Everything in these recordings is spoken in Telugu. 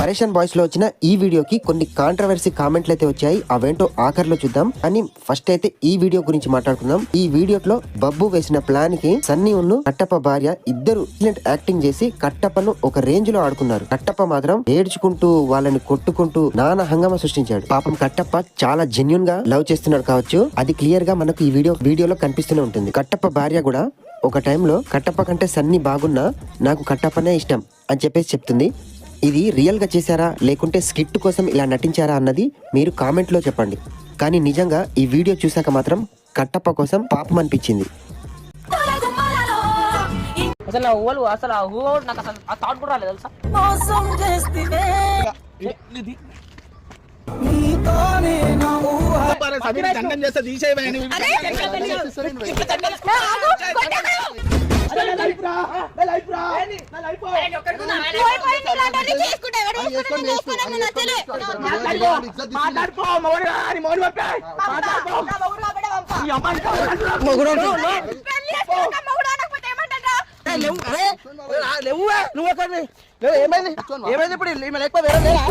పరేషన్ బాయ్స్లో వచ్చిన ఈ వీడియోకి కొన్ని కాంట్రవర్సీ కామెంట్లు అయితే వచ్చాయి. అవేంటో ఆఖరిలో చూద్దాం. అని ఫస్ట్ అయితే ఈ వీడియో గురించి మాట్లాడుకుందాం. ఈ వీడియోలో బబ్బు వేసిన ప్లాన్కి సన్నీ ఉన్ను కట్టప్ప భార్య ఇద్దరు యాక్టింగ్ చేసి కట్టప్పను ఒక రేంజ్లో ఆడుకున్నారు. కట్టప్ప మాత్రం ఏడ్చుకుంటూ వాళ్ళని కొట్టుకుంటూ నానా హంగామా సృష్టించాడు. పాపం కట్టప్ప చాలా జెన్యున్గా లవ్ చేస్తున్నాడు కావచ్చు. అది క్లియర్గా మనకు ఈ వీడియో వీడియోలో కనిపిస్తూనే ఉంటుంది. కట్టప్ప భార్య కూడా ఒక టైంలో కట్టప్ప కంటే సన్నీ బాగున్నా నాకు కట్టప్పనే ఇష్టం అని చెప్పేసి చెప్తుంది. ఇది రియల్గా చేశారా? లేకుంటే స్కిట్ కోసం ఇలా నటించారా అన్నది మీరు కామెంట్లో చెప్పండి. కానీ నిజంగా ఈ వీడియో చూసాక మాత్రం కట్టప్ప కోసం పాపం అనిపించింది. అసలు అసలు ఆ ఊహ నాకు అసలు ఆ థాట్ కూడా రాలేదు తెలుసా? సమీర్ దండం చేస్తే తీసేయమని మాట్లాడుకో పంపాయి ఈ అమ్మాయి లేవు నువ్వు ఏమైంది ఏమైంది ఇప్పుడు ఈమె లేకపోతే వేరే లేరా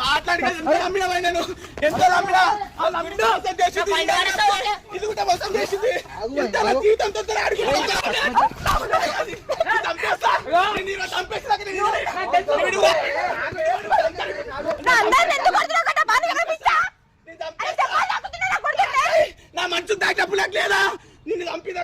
మాట్లాడి ఎంతో నమ్మినా ఆ నమ్మినా మోసం చేసింది ఇది కూడా మోసం చేసింది ఎంత నా జీవితం తొందర చంపేస్తా నేను ఇలా చంపేస్తా నేను విడువా. నేను చంపేస్తా. నా మనసు దాటినప్పుడు నాకు లేదా నిన్ను చంపిదాకా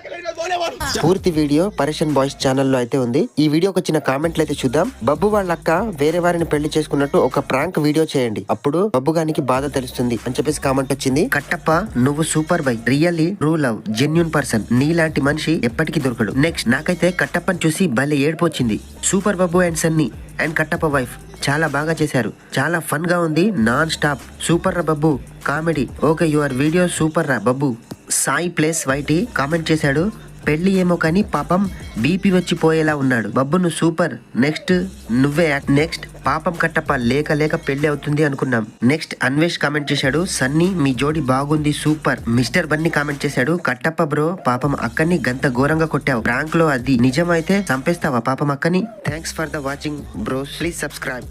నేను పోలేవాడు పూర్తి వీడియో పరేషన్ బాయ్స్ ఛానల్లో అయితే ఉంది. ఈ వీడియోకి వచ్చిన కామెంట్లు అయితే చూద్దాం. బబ్బు వాళ్ళ అక్క వేరే వారిని పెళ్ళి చేసుకున్నట్టు ఒక ప్రాంక్ వీడియో చేయండి. అప్పుడు బబ్బు గానికి బాధ తెలుస్తుంది అని చెప్పేసి కామెంట్ వచ్చింది. కట్టప్ప నువ్వు super by. Really true love. Genuine person. నీలాంటి మనిషి ఎప్పటికీ దొరకడు. నెక్స్ట్ నాకైతే కట్టప్పని చూసి భలే ఏడుపు వచ్చింది. Super Babbu and Sunny and Kattappa wife చాలా బాగా చేశారు. చాలా ఫన్గా ఉంది నాన్ స్టాప్. సూపర్ రా Babbu. Comedy. Okay your video super రా Babbu. Sai plays YT comment చేశాడు. పెళ్ళి ఏమో కానీ పాపం బీపీ వచ్చి పోయేలా ఉన్నాడు. బబ్బు నువ్వు సూపర్. నెక్స్ట్ నువ్వే నెక్స్ట్ పాపం కట్టప్ప లేక లేక పెళ్ళి అవుతుంది అనుకున్నాం. నెక్స్ట్ అన్వేష్ కామెంట్ చేశాడు. సన్నీ మీ జోడి బాగుంది సూపర్. మిస్టర్ బన్నీ కామెంట్ చేశాడు. కట్టప్ప బ్రో పాపం అక్కని గంత ఘోరంగా కొట్టావు. ప్రాంక్లో అది నిజమైతే చంపేస్తావా పాపం అక్కని? Thanks for the watching bro. Please subscribe.